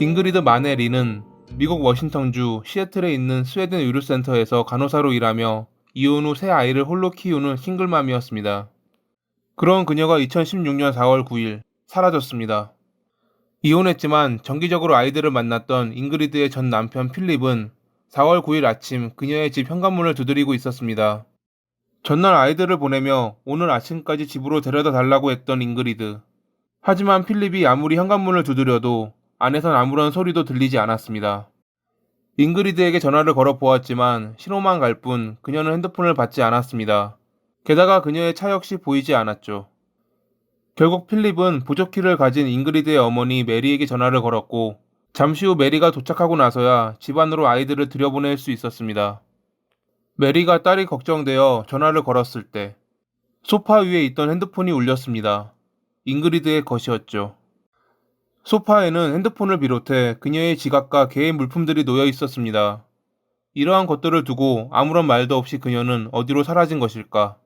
잉그리드 마네리는 미국 워싱턴주 시애틀에 있는 스웨덴 의료센터에서 간호사로 일하며 이혼 후 새 아이를 홀로 키우는 싱글맘이었습니다. 그런 그녀가 2016년 4월 9일 사라졌습니다. 이혼했지만 정기적으로 아이들을 만났던 잉그리드의 전 남편 필립은 4월 9일 아침 그녀의 집 현관문을 두드리고 있었습니다. 전날 아이들을 보내며 오늘 아침까지 집으로 데려다 달라고 했던 잉그리드. 하지만 필립이 아무리 현관문을 두드려도 안에선 아무런 소리도 들리지 않았습니다. 잉그리드에게 전화를 걸어 보았지만 신호만 갈 뿐 그녀는 핸드폰을 받지 않았습니다. 게다가 그녀의 차 역시 보이지 않았죠. 결국 필립은 보조키를 가진 잉그리드의 어머니 메리에게 전화를 걸었고 잠시 후 메리가 도착하고 나서야 집 안으로 아이들을 들여보낼 수 있었습니다. 메리가 딸이 걱정되어 전화를 걸었을 때 소파 위에 있던 핸드폰이 울렸습니다. 잉그리드의 것이었죠. 소파에는 핸드폰을 비롯해 그녀의 지갑과 개인 물품들이 놓여 있었습니다. 이러한 것들을 두고 아무런 말도 없이 그녀는 어디로 사라진 것일까?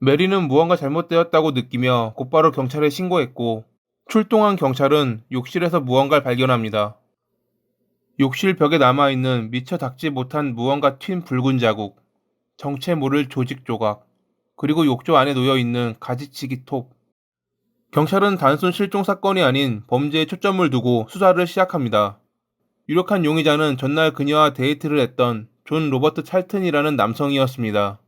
메리는 무언가 잘못되었다고 느끼며 곧바로 경찰에 신고했고 출동한 경찰은 욕실에서 무언가를 발견합니다. 욕실 벽에 남아있는 미처 닦지 못한 무언가 튄 붉은 자국, 정체 모를 조직 조각, 그리고 욕조 안에 놓여있는 가지치기 톱. 경찰은 단순 실종 사건이 아닌 범죄에 초점을 두고 수사를 시작합니다. 유력한 용의자는 전날 그녀와 데이트를 했던 존 로버트 찰튼이라는 남성이었습니다.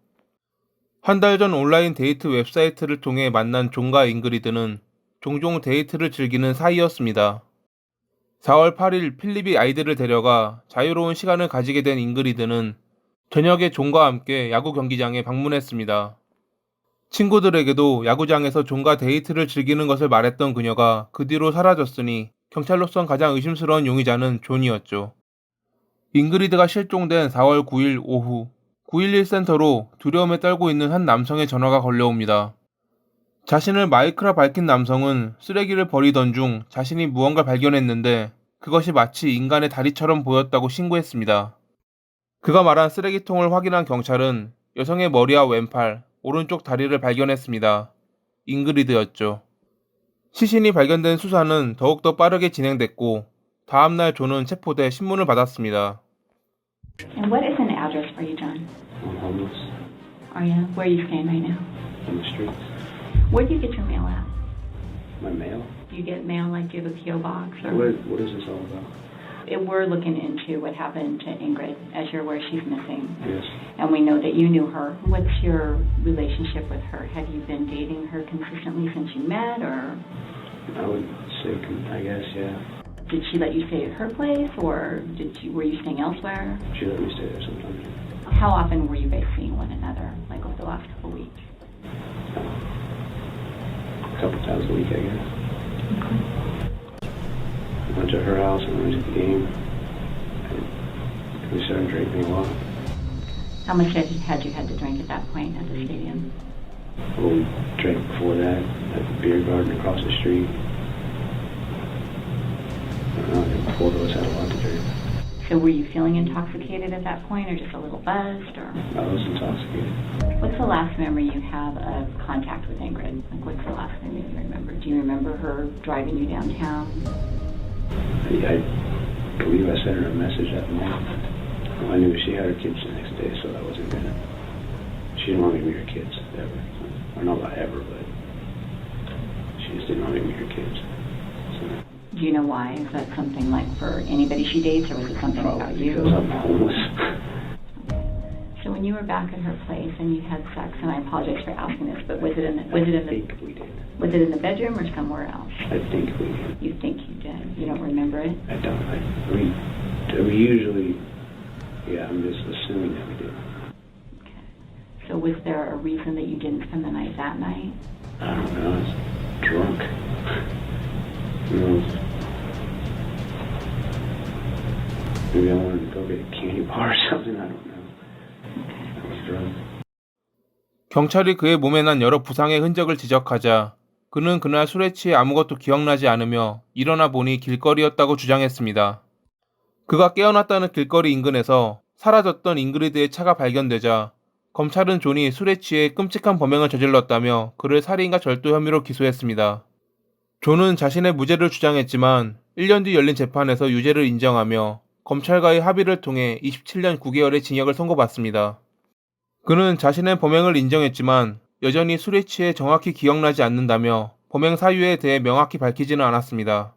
한 달 전 온라인 데이트 웹사이트를 통해 만난 존과 잉그리드는 종종 데이트를 즐기는 사이였습니다. 4월 8일 필립이 아이들을 데려가 자유로운 시간을 가지게 된 잉그리드는 저녁에 존과 함께 야구 경기장에 방문했습니다. 친구들에게도 야구장에서 존과 데이트를 즐기는 것을 말했던 그녀가 그 뒤로 사라졌으니 경찰로선 가장 의심스러운 용의자는 존이었죠. 잉그리드가 실종된 4월 9일 오후 911 센터로 두려움에 떨고 있는 한 남성의 전화가 걸려옵니다. 자신을 마이크라 밝힌 남성은 쓰레기를 버리던 중 자신이 무언가 발견했는데 그것이 마치 인간의 다리처럼 보였다고 신고했습니다. 그가 말한 쓰레기통을 확인한 경찰은 여성의 머리와 왼팔, 오른쪽 다리를 발견했습니다. 잉그리드였죠. 시신이 발견된 수사는 더욱더 빠르게 진행됐고 다음 날 존은 체포돼 신문을 받았습니다. And what is an address for you, John? I'm homeless Are you? Where are you staying right now? on the streets. Where do you get your mail at? My mail? Do you get mail like you have a PO box or? What, what is this all about? It, we're looking into what happened to Ingrid, as you're aware she's missing, Yes. and we know that you knew her. What's your relationship with her? Have you been dating her consistently since you met, or I would say, I guess, yeah. did she let you stay at her place, or did you were you staying elsewhere? She let me stay there sometimes. How often were you guys seeing one another, like over the last couple weeks? A couple times a week, I guess. And the game. And we started drinking a lot. How much had you, had to drink at that point at the stadium? Well, we drank before that at the beer garden across the street. I don't know, I think both of us had a lot to drink. So were you feeling intoxicated at that point, or just a little buzzed, or I was intoxicated. what's the last memory you have of contact with Ingrid? Like, what's the last memory you remember? Do you remember her driving you downtown? I, I believe I sent her a message that night. Well, I knew she had her kids the next day, so that wasn't gonna. She didn't want me to meet her kids ever. Or not know about ever, but she just didn't want me to meet her kids. So Do you know why? Is that something like for anybody she dates, or was it something about you? because I'm homeless. So when you were back at her place and you had sex, and I apologize for asking this, but was it in the, was it in I the think we did. was it in the bedroom or somewhere else? I think we did. You think you? You don't remember it? I don't. I, we, we usually. Yeah, I'm just assuming that we did. Okay. So was there a reason that you didn't spend the night that night? I don't know. I was drunk. Who knows? Maybe I wanted to go get a candy bar or something. I don't know. I was drunk. 경찰이 그의 몸에 난 여러 부상의 흔적을 지적하자 그는 그날 술에 취해 아무것도 기억나지 않으며 일어나 보니 길거리였다고 주장했습니다. 그가 깨어났다는 길거리 인근에서 사라졌던 잉그리드의 차가 발견되자 검찰은 존이 술에 취해 끔찍한 범행을 저질렀다며 그를 살인과 절도 혐의로 기소했습니다. 존은 자신의 무죄를 주장했지만 1년 뒤 열린 재판에서 유죄를 인정하며 검찰과의 합의를 통해 27년 9개월의 징역을 선고받습니다. 그는 자신의 범행을 인정했지만 여전히 술에 취해 정확히 기억나지 않는다며 범행 사유에 대해 명확히 밝히지는 않았습니다.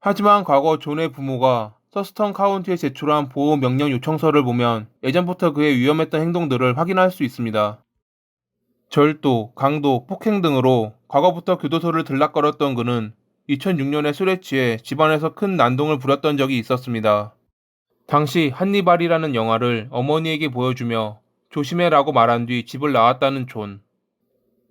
하지만 과거 존의 부모가 서스턴 카운티에 제출한 보호 명령 요청서를 보면 예전부터 그의 위험했던 행동들을 확인할 수 있습니다. 절도, 강도, 폭행 등으로 과거부터 교도소를 들락거렸던 그는 2006년에 술에 취해 집안에서 큰 난동을 부렸던 적이 있었습니다. 당시 한니발이라는 영화를 어머니에게 보여주며 조심해라고 말한 뒤 집을 나왔다는 존.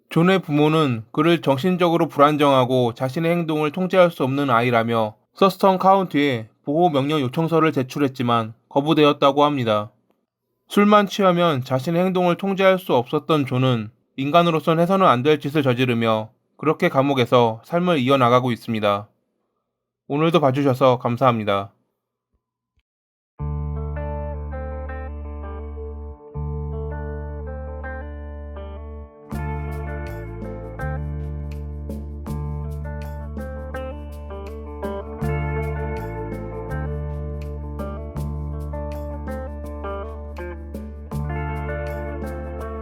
존의 부모는 그를 정신적으로 불안정하고 자신의 행동을 통제할 수 없는 아이라며 서스턴 카운티에 보호 명령 요청서를 제출했지만 거부되었다고 합니다. 술만 취하면 자신의 행동을 통제할 수 없었던 존은 인간으로선 해서는 안 될 짓을 저지르며 그렇게 감옥에서 삶을 이어나가고 있습니다. 오늘도 봐주셔서 감사합니다.